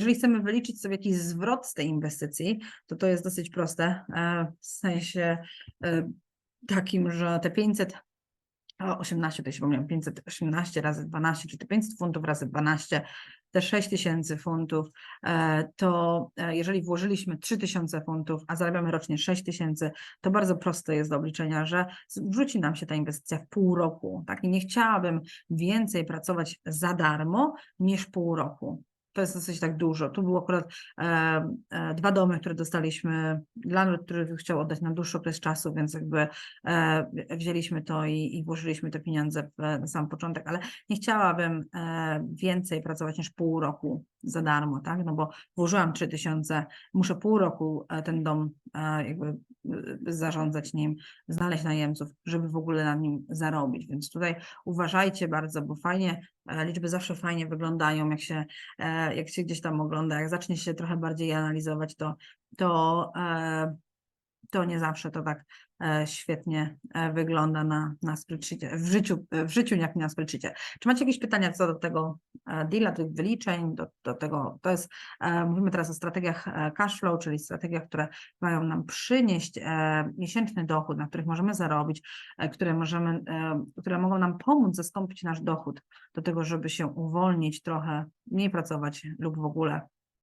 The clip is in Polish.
Jeżeli chcemy wyliczyć sobie jakiś zwrot z tej inwestycji, to to jest dosyć proste, e, w sensie e, takim, że te 500 o, 18, to się pomyliłam, 518 razy 12, czyli te 500 funtów razy 12, te 6 tysięcy funtów, e, to jeżeli włożyliśmy 3 tysiące funtów, a zarabiamy rocznie 6 tysięcy, to bardzo proste jest do obliczenia, że wrzuci nam się ta inwestycja w pół roku. Tak? I nie chciałabym więcej pracować za darmo niż pół roku. To jest dosyć tak dużo. Tu było akurat e, e, dwa domy, które dostaliśmy, landlord, który chciał oddać na dłuższy okres czasu, więc jakby e, wzięliśmy to i, i włożyliśmy te pieniądze w, na sam początek, ale nie chciałabym e, więcej pracować niż pół roku za darmo, tak? No bo włożyłam 3000, muszę pół roku e, ten dom e, jakby e, zarządzać nim, znaleźć najemców, żeby w ogóle na nim zarobić. Więc tutaj uważajcie bardzo, bo fajnie, liczby zawsze fajnie wyglądają, jak się, e, jak się gdzieś tam ogląda, jak zacznie się trochę bardziej analizować, to, to, e, to nie zawsze to tak e, świetnie wygląda na, na w życiu, w życiu jak na spreadsheetie. Czy macie jakieś pytania co do tego deala, tych wyliczeń, do, do tego, to jest, e, mówimy teraz o strategiach e, cash flow, czyli strategiach, które mają nam przynieść e, miesięczny dochód, na których możemy zarobić, e, które możemy, e, które mogą nam pomóc zastąpić nasz dochód do tego, żeby się uwolnić trochę, mniej pracować lub w ogóle